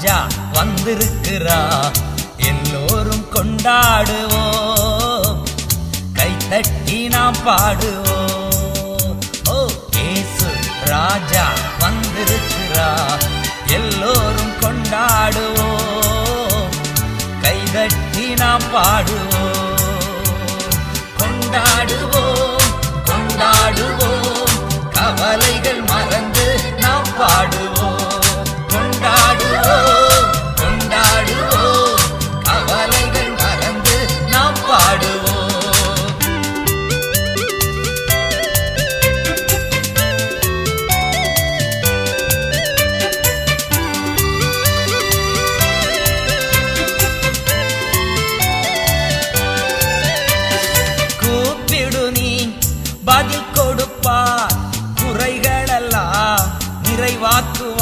ராஜா வந்திருக்கிறா. எல்லோரும் கொண்டாடுவோம். கைத்தட்டி நாம் பாடுவோம். ஓ ஏசு ராஜா வந்திருக்கிறா. எல்லோரும் கொண்டாடுவோம். கைதட்டி நாம் பாடுவோம். கொண்டாடுவோம் கொண்டாடுவோம். பதில் கொடுப்பார். குறைகளெல்லாம் நிறைவாக்குவார்.